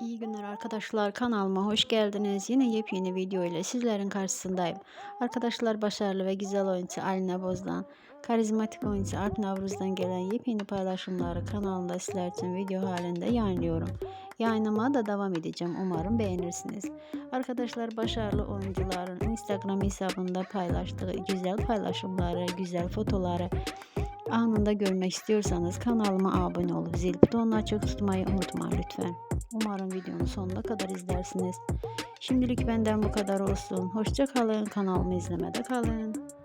İyi günler arkadaşlar kanalıma hoş geldiniz. Yine yepyeni video ile sizlerin karşısındayım. Arkadaşlar başarılı ve güzel oyuncu Alina Boz'dan, karizmatik oyuncu Alp Navruz'dan gelen yepyeni paylaşımları kanalımda sizler için video halinde yayınlıyorum. Yayınlamaya da devam edeceğim. Umarım beğenirsiniz. Arkadaşlar başarılı oyuncuların Instagram hesabında paylaştığı güzel paylaşımları, güzel fotoları anında görmek istiyorsanız kanalıma abone olup zil butonunu açık tutmayı unutmayın lütfen. Umarım videonun sonuna kadar izlersiniz. Şimdilik benden bu kadar olsun. Hoşça kalın. Kanalımı izlemede kalın.